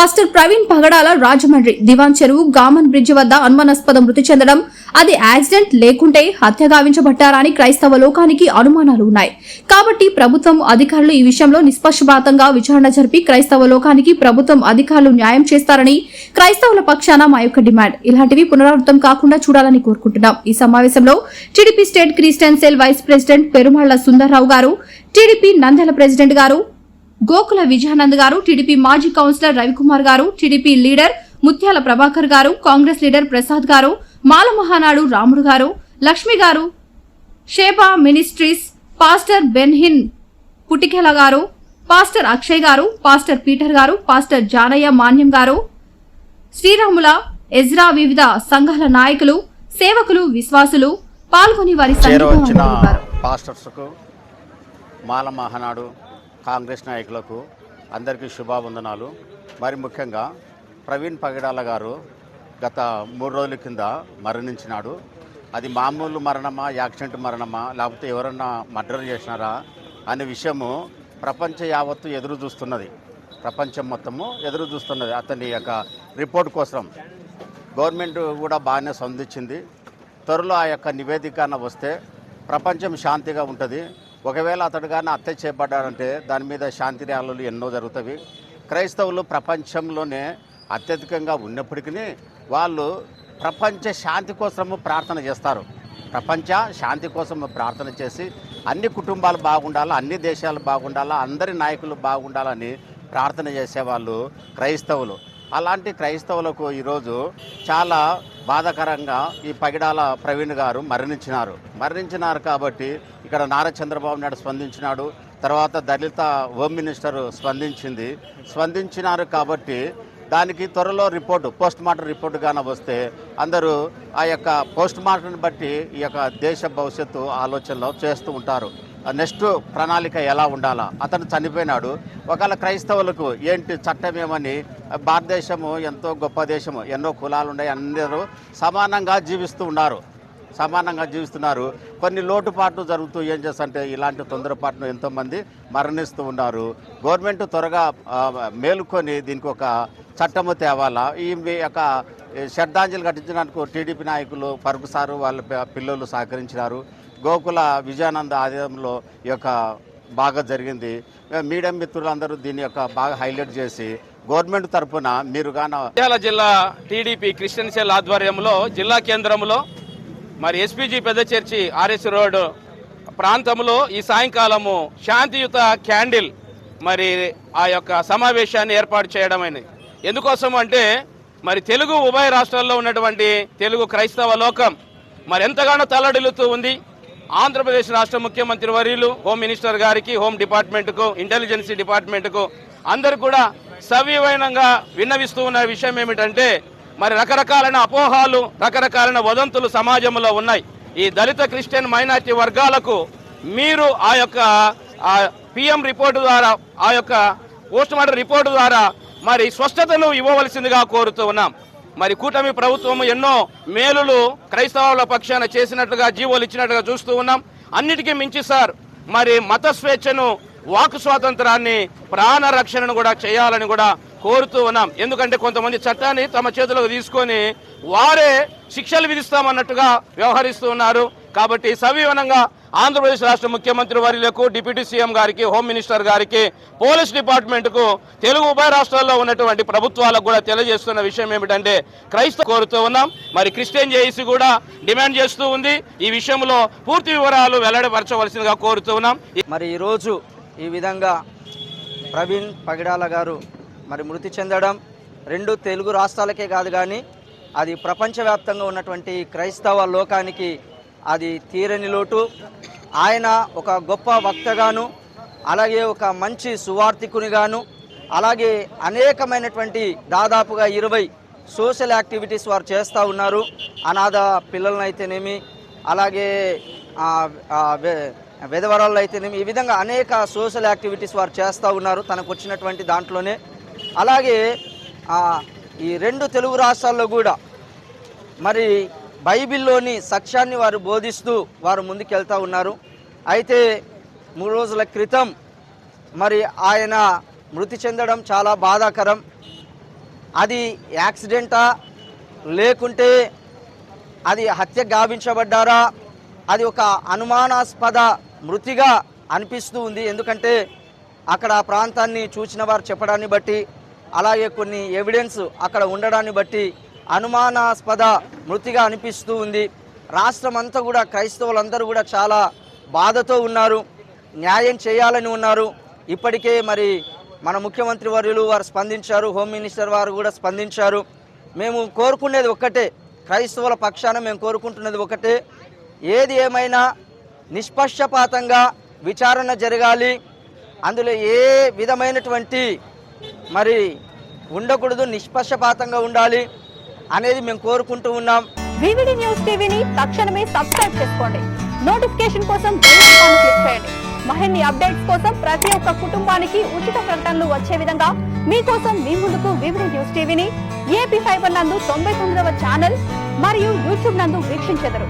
Pastor Praveen Pagadala Rajahmundry Diwan Cheruvu Gammon bridge వద్ద అనుమానాస్పద మృతి చెందడం అది యాక్సిడెంట్ లేకుంటే హత్య గావించబట్టారని క్రైస్తవ లోకానికి అనుమానాలు ఉన్నాయి. కాబట్టి ప్రభుత్వం అధికారులు ఈ విషయంలో నిష్పక్షపాతంగా విచారణ జరిపి క్రైస్తవ లోకానికి ప్రభుత్వం అధికారులు న్యాయం చేస్తారని క్రైస్తవుల పక్షాన మా యొక్క డిమాండ్. ఇలాంటివి పునరావృతం కాకుండా చూడాలని కోరుకుంటున్నాం. ఈ సమావేశంలో TDP state Christian cell vice president Perumalla Sundarrao garu TDP Nandala president గారు గోకుల విజయానంద్ గారు టీడీపీ మాజీ కౌన్సిలర్ రవికుమార్ గారు టీడీపీ లీడర్ ముత్యాల ప్రభాకర్ గారు కాంగ్రెస్ లీడర్ ప్రసాద్ గారు మాల Mahanadu Ramudu garu Lakshmi garu Sheba ministries pastor Benhin Putikela garu pastor Akshay garu pastor Peter garu pastor Janaiah Manyam garu శ్రీరాముల Ezra వివిధ సంఘాల నాయకులు సేవకులు విశ్వాసులు పాల్గొని వారి. పాస్టర్స్కు మాల మహానాడు కాంగ్రెస్ నాయకులకు అందరికీ శుభావందనాలు. మరి ముఖ్యంగా ప్రవీణ్ పగిడాల గారు గత మూడు రోజుల కింద మరణించినాడు. అది మామూలు మరణమా యాక్సిడెంట్ మరణమా లేకపోతే ఎవరన్నా మర్డర్ చేసినారా అనే విషయము ప్రపంచ యావత్తు ఎదురు చూస్తున్నది. ప్రపంచం మొత్తము ఎదురు చూస్తున్నది. అతని యొక్క రిపోర్ట్ కోసం గవర్నమెంట్ కూడా బాగానే సంధించింది త్వరలో ఆ యొక్క నివేదిక వస్తే ప్రపంచం శాంతిగా ఉంటుంది. ఒకవేళ అతడు కానీ హత్య చేపడ్డారంటే దాని మీద శాంతి ర్యాలీలు ఎన్నో జరుగుతాయి. క్రైస్తవులు ప్రపంచంలోనే అత్యధికంగా ఉన్నప్పటికీ వాళ్ళు ప్రపంచ శాంతి కోసము ప్రార్థన చేస్తారు. ప్రపంచ శాంతి కోసం ప్రార్థన చేసి అన్ని కుటుంబాలు బాగుండాలా అన్ని దేశాలు బాగుండాలా అందరి నాయకులు బాగుండాలని ప్రార్థన చేసేవాళ్ళు క్రైస్తవులు. అలాంటి క్రైస్తవులకు ఈరోజు చాలా బాధాకరంగా ఈ పగిడాల ప్రవీణ్ గారు మరణించినారు. మరణించినారు కాబట్టి ఇక్కడ నారా చంద్రబాబు నాయుడు స్పందించినాడు తర్వాత దళిత హోమ్ మినిస్టర్ స్పందించింది. స్పందించినారు కాబట్టి దానికి త్వరలో రిపోర్టు పోస్ట్ మార్టం రిపోర్టు కానీ వస్తే అందరూ ఆ యొక్క పోస్ట్ మార్టం బట్టి ఈ యొక్క దేశ భవిష్యత్తు ఆలోచనలో చేస్తూ ఉంటారు. నెక్స్ట్ ప్రణాళిక ఎలా ఉండాలా? అతను చనిపోయినాడు. ఒకవేళ క్రైస్తవులకు ఏంటి చట్టం ఏమని భారతదేశము ఎంతో గొప్ప దేశము ఎన్నో కులాలు ఉన్నాయి అందరూ సమానంగా జీవిస్తూ ఉన్నారు. సమానంగా జీవిస్తున్నారు. కొన్ని లోటుపాట్లు జరుగుతూ ఏం చేస్తంటే ఇలాంటి తొందరపాటును ఎంతోమంది మరణిస్తూ ఉన్నారు. గవర్నమెంట్ త్వరగా మేలుకొని దీనికి ఒక చట్టము తేవాలా? ఈ యొక్క శ్రద్ధాంజలి ఘటించడానికి టీడీపీ నాయకులు ఫరూక్ సారు వాళ్ళ పిల్లలు సహకరించినారు. గోకుల విజయానంద ఆధ్వర్యంలో ఈ యొక్క బాగా జరిగింది. మీడియం మిత్రులందరూ దీని యొక్క బాగా హైలైట్ చేసి గవర్నమెంట్ తరఫున మీరు గాన జిల్లా టీడీపీ క్రిస్టియన్ సెల్ ఆధ్వర్యంలో జిల్లా కేంద్రంలో మరి ఎస్పీజీ పెద్ద చర్చి ఆర్ఎస్ రోడ్ ప్రాంతంలో ఈ సాయంకాలము శాంతియుత క్యాండిల్ మరి ఆ యొక్క సమావేశాన్ని ఏర్పాటు చేయడమైనది ఎందుకోసం అంటే మరి తెలుగు ఉభయ రాష్ట్రాల్లో ఉన్నటువంటి తెలుగు క్రైస్తవ లోకం మరి ఎంతగానో తల్లడిల్లుతూ ఉంది. ఆంధ్రప్రదేశ్ రాష్ట్ర ముఖ్యమంత్రి వర్యులు హోమ్ మినిస్టర్ గారికి హోమ్ డిపార్ట్మెంట్కు ఇంటెలిజెన్సీ డిపార్ట్మెంట్కు అందరు కూడా సవివైనంగా విన్నవిస్తూ ఉన్న విషయం ఏమిటంటే మరి రకరకాలైన అపోహాలు రకరకాలైన వదంతులు సమాజంలో ఉన్నాయి. ఈ దళిత క్రిస్టియన్ మైనార్టీ వర్గాలకు మీరు ఆ యొక్క పిఎం రిపోర్టు ద్వారా ఆ యొక్క పోస్ట్ మార్టం రిపోర్టు ద్వారా మరి స్వస్థతను ఇవ్వవలసిందిగా కోరుతూ ఉన్నాం. మరి కూటమి ప్రభుత్వం ఎన్నో మేలులు క్రైస్తవుల పక్షాన చేసినట్లుగా జీవోలు ఇచ్చినట్టుగా చూస్తూ ఉన్నాం. అన్నిటికీ మించి సార్ మరి మత స్వేచ్ఛను వాక్ స్వాతంత్రాన్ని ప్రాణ రక్షణను కూడా చేయాలని కూడా కోరుతూ ఉన్నాం. ఎందుకంటే కొంతమంది చట్టాన్ని తమ చేతులకు తీసుకొని వారే శిక్షలు విధిస్తామన్నట్టుగా వ్యవహరిస్తూ ఉన్నారు. కాబట్టి సవివనంగా ఆంధ్రప్రదేశ్ రాష్ట్ర ముఖ్యమంత్రి వర్యులకు డిప్యూటీ సీఎం గారికి హోమ్ మినిస్టర్ గారికి పోలీస్ డిపార్ట్మెంట్కు తెలుగు ఉభయ రాష్ట్రాల్లో ఉన్నటువంటి ప్రభుత్వాలకు కూడా తెలియజేస్తున్న విషయం ఏమిటంటే క్రైస్తవ కోరుతూ ఉన్నాం. మరి క్రిస్టియన్ జేఏసీ కూడా డిమాండ్ చేస్తూ ఉంది. ఈ విషయంలో పూర్తి వివరాలు వెల్లడిపరచవలసిందిగా కోరుతూ ఉన్నాం. మరి ఈరోజు ఈ విధంగా ప్రవీణ్ పగిడాల గారు మరి మృతి చెందడం రెండు తెలుగు రాష్ట్రాలకే కాదు కానీ అది ప్రపంచవ్యాప్తంగా ఉన్నటువంటి క్రైస్తవ లోకానికి అది తీరని లోటు. ఆయన ఒక గొప్ప వక్తగాను అలాగే ఒక మంచి సువార్థికునిగాను అలాగే అనేకమైనటువంటి దాదాపుగా ఇరవై సోషల్ యాక్టివిటీస్ వారు చేస్తూ ఉన్నారు. అనాథ పిల్లలనైతేనేమి అలాగే విధవరాళ్ళు అయితేనేమి ఈ విధంగా అనేక సోషల్ యాక్టివిటీస్ వారు చేస్తూ ఉన్నారు. తనకు వచ్చినటువంటి దాంట్లోనే అలాగే ఈ రెండు తెలుగు రాష్ట్రాల్లో కూడా మరి బైబిల్లోని సత్యాన్ని వారు బోధిస్తూ వారు ముందుకెళ్తూ ఉన్నారు. అయితే మూడు రోజుల క్రితం మరి ఆయన మృతి చెందడం చాలా బాధాకరం. అది యాక్సిడెంటా? లేకుంటే అది హత్య గావించబడ్డారా? అది ఒక అనుమానాస్పద మృతిగా అనిపిస్తూ ఉంది. ఎందుకంటే అక్కడ ఆ ప్రాంతాన్ని చూసిన వారు చెప్పడాన్ని బట్టి అలాగే కొన్ని ఎవిడెన్స్ అక్కడ ఉండడాన్ని బట్టి అనుమానాస్పద మృతిగా అనిపిస్తూ ఉంది. రాష్ట్రం అంతా కూడా క్రైస్తవులందరూ కూడా చాలా బాధతో ఉన్నారు. న్యాయం చేయాలని ఉన్నారు. ఇప్పటికే మరి మన ముఖ్యమంత్రి వర్యులు వారు స్పందించారు. హోమ్ మినిస్టర్ వారు కూడా స్పందించారు. మేము కోరుకునేది ఒక్కటే. క్రైస్తవుల పక్షాన మేము కోరుకుంటున్నది ఒకటే ఏది ఏమైనా నిష్పక్షపాతంగా విచారణ జరగాలి. అందులో ఏ విధమైనటువంటి మరి ఉండకూడదు నిష్పక్షపాతంగా ఉండాలి అనేది మేము కోరుకుంటూ ఉన్నాం. వివిడి న్యూస్ టీవీని తక్షణమే సబ్స్క్రైబ్ చేసుకోండి. నోటిఫికేషన్ కోసం బెల్ ఐకాన్ క్లిక్ చేయండి. మరిన్ని అప్డేట్స్ కోసం ప్రతి ఒక్క కుటుంబానికి ఉచిత ప్రకటనలు వచ్చే విధంగా మీకోసం మీ ముందుకు వివిడి న్యూస్ టీవీని ఏపీ ఫైబర్ నందు తొంభై తొమ్మిదవ ఛానల్ మరియు యూట్యూబ్ నందు వీక్షించెదరు.